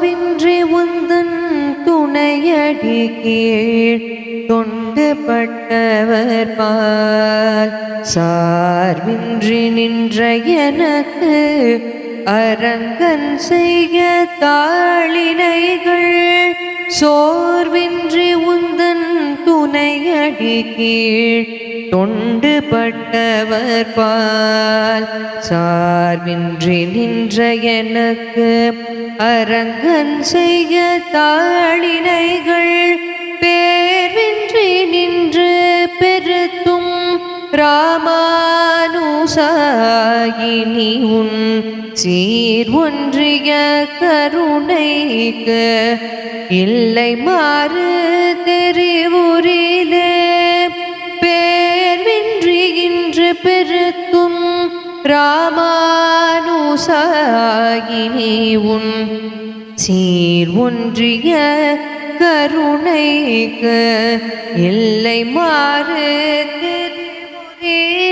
சோர்வின்றி உந்தன் துணையடி கீழ் தொண்டுபட்டவர் பால். சார்பின்றி நின்ற எனக்கு அரங்கன் செய்ய தாளினைகள். சோர்வின்றி உந்தன் துணையடி கீழ் தொண்டு பட்டவர் பால் சார்பின்றி நின்ற எனக்கு அரங்கன் செய்ய தாளினைகள் பேர்வின்றி நின்று பெருத்தும் ராமானுசாயினி உன் சீர் ஒன்றிய கருணைக்கு இல்லை மாறு பெருக்கும் ராமானுசாகினே உன் சீர் ஒன்றிய கருணைக்கு எல்லை மாறு திரு